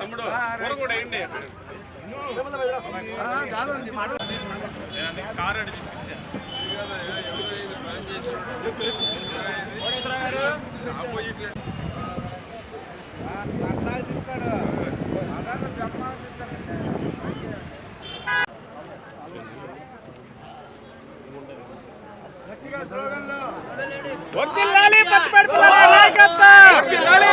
తమ్ముడు కూడా ఏంటి కారు అడిగి వర్దిల్లాలి పచ్చిపడి పిల్లల నాయకత్వం వర్దిల్లాలి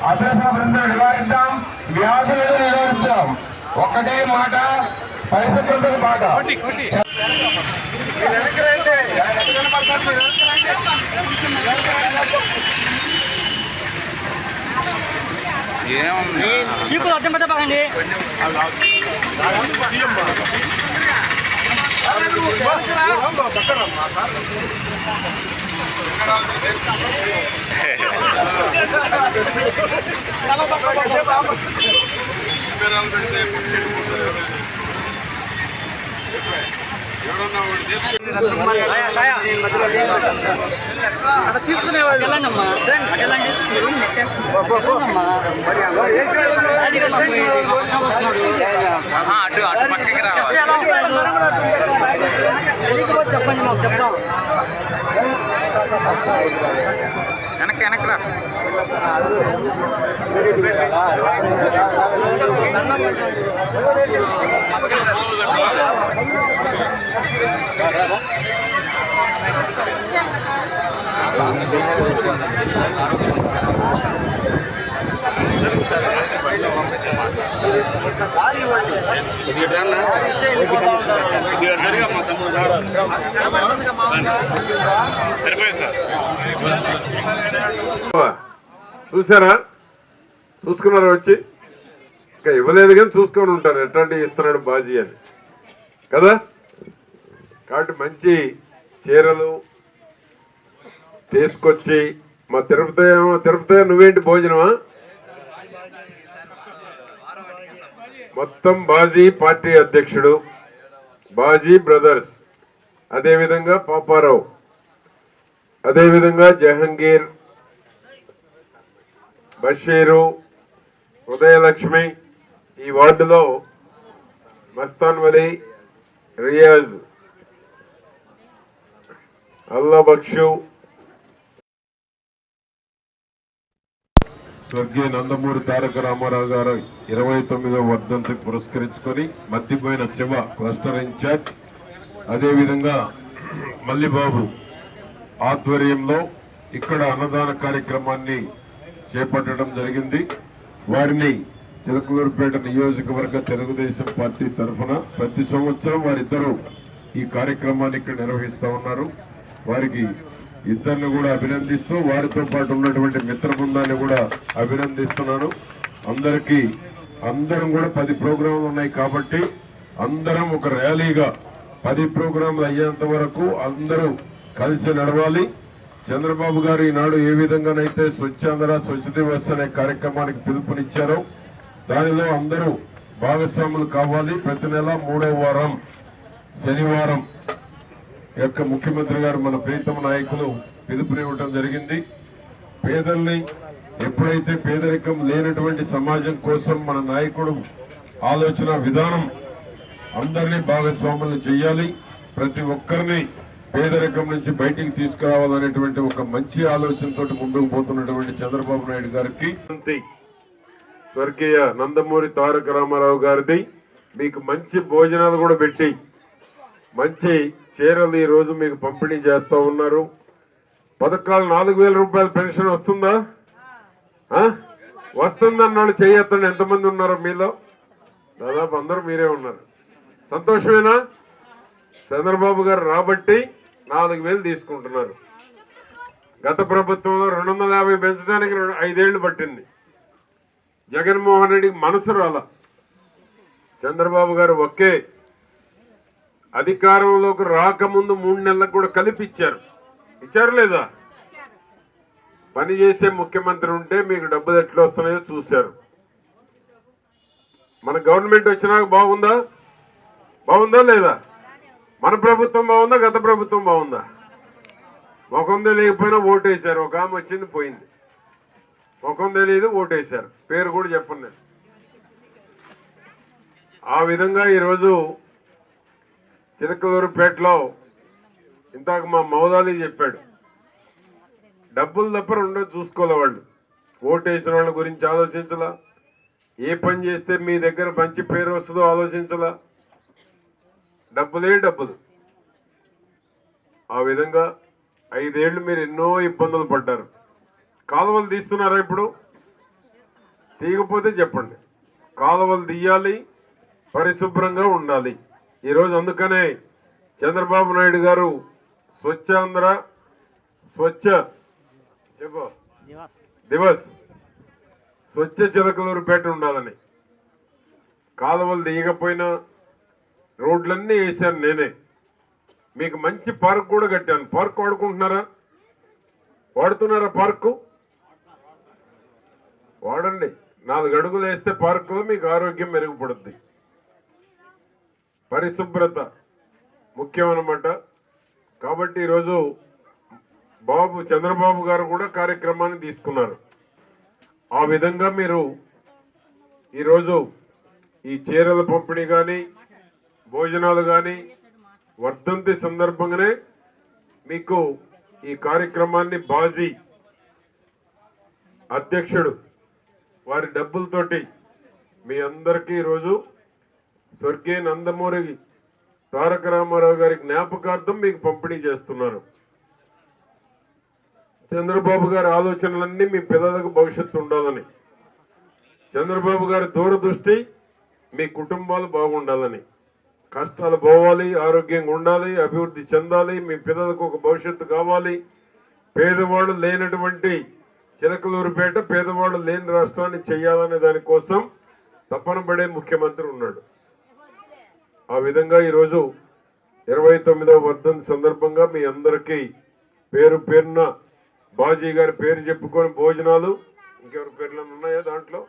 అభ్యసన బృందం నివారిద్దాం. వ్యాధులను నిరోధిద్దాం ఒక్కటే మాట పరిశుభ్రత మాట చీపులు అర్థం తీసుకునే వాళ్ళు వెళ్ళండి అమ్మా అటు అటు అటు పక్కకి రావాలి చెప్పండి మాకు చెప్తాం వెనక్కి వెనక్కి రా. చూసారా చూసుకున్నారా వచ్చి? ఇంకా ఇవ్వలేదు కానీ చూసుకొని ఉంటారు ఎట్లాంటివి ఇస్తున్నాడు బాజీ అని. కదా? కాబట్టి మంచి చీరలు తీసుకొచ్చి మా తిరుపతి తిరుపతి నువ్వేంటి భోజనమా? మొత్తం బాజీ పార్టీ అధ్యక్షుడు బాజీ బ్రదర్స్ అదేవిధంగా పాపారావు అదేవిధంగా జహంగీర్ బషీరు ఉదయలక్ష్మి ఈ వార్డులో మస్తాన్ వలి రియాజ్ అల్లా స్వర్గీయ నందమూరి తారక రామారావు గారు ఇరవై తొమ్మిదవ వర్ధంతి పురస్కరించుకొని మద్దిపోయిన శివ క్లస్టర్ ఇన్ఛార్జ్ అదేవిధంగా మల్లిబాబు ఆధ్వర్యంలో ఇక్కడ అన్నదాన కార్యక్రమాన్ని చేపట్టడం జరిగింది. వారిని చిలకలూరుపేట నియోజకవర్గ తెలుగుదేశం పార్టీ తరఫున ప్రతి సంవత్సరం వారిద్దరూ ఈ కార్యక్రమాన్ని ఇక్కడ నిర్వహిస్తా ఉన్నారు. వారికి ఇద్దరిని కూడా అభినందిస్తూ వారితో పాటు ఉన్నటువంటి మిత్ర బృందాన్ని కూడా అభినందిస్తున్నాను. అందరికీ అందరం కూడా పది ప్రోగ్రాంలు ఉన్నాయి కాబట్టి అందరం ఒక ర్యాలీగా పది ప్రోగ్రాంలు అయ్యేంత వరకు అందరూ కలిసి నడవాలి. చంద్రబాబు గారు ఈనాడు ఏ విధంగానైతే స్వచ్ఛాంధ్ర స్వచ్ఛ దివస్ అనే కార్యక్రమానికి పిలుపునిచ్చారో దానిలో అందరూ భాగస్వాములు కావాలి. ప్రతి నెల మూడో వారం శనివారం యొక్క ముఖ్యమంత్రి గారు మన ప్రీతమ నాయకులు పిలుపునివ్వటం జరిగింది. పేదల్ని ఎప్పుడైతే పేదరికం లేనటువంటి సమాజం కోసం మన నాయకుడు ఆలోచన విధానం అందరినీ భాగస్వాములు చేయాలి ప్రతి ఒక్కరిని పేదరికం నుంచి బయటికి తీసుకురావాలనేటువంటి ఒక మంచి ఆలోచనతో ముందుకు పోతున్నటువంటి చంద్రబాబు నాయుడు గారికి. స్వర్గీయ నందమూరి తారక రామారావు గారిది. మీకు మంచి భోజనాలు కూడా పెట్టి మంచి చీరలు ఈరోజు మీకు పంపిణీ చేస్తూ ఉన్నారు. పథకాలు నాలుగు వేల రూపాయల పెన్షన్ వస్తుందా? వస్తుందన్నాడు చేయొద్దండి ఎంతమంది ఉన్నారో మీలో? దాదాపు అందరూ మీరే ఉన్నారు. సంతోషమేనా? చంద్రబాబు గారు రాబట్టి నాలుగు వేలు తీసుకుంటున్నారు. గత ప్రభుత్వంలో రెండు వందల యాభై పెంచడానికి ఐదేళ్ళు పట్టింది. జగన్మోహన్ రెడ్డికి మనసు రాల. చంద్రబాబు గారు ఒకే అధికారంలోకి రాకముందు మూడు నెలలకు కూడా కలిపి ఇచ్చారు ఇచ్చారు లేదా పని చేసే ముఖ్యమంత్రి ఉంటే మీకు డబ్బులు ఎట్లా వస్తున్నాయో చూశారు. మన గవర్నమెంట్ వచ్చినాక బాగుందా? బాగుందా లేదా? మన ప్రభుత్వం బాగుందా? గత ప్రభుత్వం బాగుందా? ముఖం లేకపోయినా ఓటేశారు. ఒక ఆమె వచ్చింది పోయింది. ముఖం తెలియదు ఓటేశారు. పేరు కూడా చెప్పండి ఆ విధంగా ఈరోజు చిలకలూరుపేటలో ఇందాక మా మౌదాలి చెప్పాడు. డబ్బులు తప్ప రెండో చూసుకోలే వాళ్ళు. ఓటేసిన వాళ్ళ గురించి ఆలోచించలా. ఏ పని చేస్తే మీ దగ్గర మంచి పేరు వస్తుందో ఆలోచించలా. డబ్బులే డబ్బులు. ఆ విధంగా ఐదేళ్ళు మీరు ఎన్నో ఇబ్బందులు పడ్డారు. కాలువలు తీస్తున్నారా ఇప్పుడు? తీయకపోతే చెప్పండి. కాలువలు తీయాలి పరిశుభ్రంగా ఉండాలి. ఈరోజు అందుకనే చంద్రబాబు నాయుడు గారు స్వచ్ఛాంధ్ర స్వచ్ఛ చెప్పు. దివస్. స్వచ్ఛ చిలకలూరుపేట ఉండాలని. కాలువలు తీయకపోయినా రోడ్లన్నీ వేశాను నేనే. మీకు మంచి పార్క్ కూడా కట్టాను. పార్క్ వాడుకుంటున్నారా? వాడుతున్నారా పార్కు? వాడండి. నాలుగు అడుగులు వేస్తే పార్కులో మీకు ఆరోగ్యం మెరుగుపడుద్ది. పరిశుభ్రత ముఖ్యం అనమాట కాబట్టి ఈరోజు బాబు చంద్రబాబు గారు కూడా కార్యక్రమాన్ని తీసుకున్నారు. ఆ విధంగా మీరు ఈరోజు ఈ చీరల పంపిణీ కానీ భోజనాలు కానీ వర్ధంతి సందర్భంగానే మీకు ఈ కార్యక్రమాన్ని బాజీ అధ్యక్షుడు వారి డబ్బులతోటి మీ అందరికీ ఈరోజు స్వర్గీయ నందమూరి తారక రామారావు గారి జ్ఞాపకార్థం మీకు పంపిణీ చేస్తున్నారు. చంద్రబాబు గారి ఆలోచనలన్నీ మీ పిల్లలకు భవిష్యత్తు ఉండాలని చంద్రబాబు గారి దూరదృష్టి మీ కుటుంబాలు బాగుండాలని కష్టాలు పోవాలి ఆరోగ్యంగా ఉండాలి అభివృద్ధి చెందాలి మీ పిల్లలకు ఒక భవిష్యత్తు కావాలి. పేదవాళ్ళు లేనటువంటి చిలకలూరుపేట పేదవాళ్ళు లేని రాష్ట్రాన్ని చేయాలనే దానికోసం తపన పడే ముఖ్యమంత్రి ఉన్నాడు. ఆ విధంగా ఈరోజు ఇరవై తొమ్మిదవ వర్ధంతి సందర్భంగా మీ అందరికీ పేరు పేరున బాజీ గారి పేరు చెప్పుకొని భోజనాలు. ఇంకెవరి పేర్లు ఉన్నాయా దాంట్లో?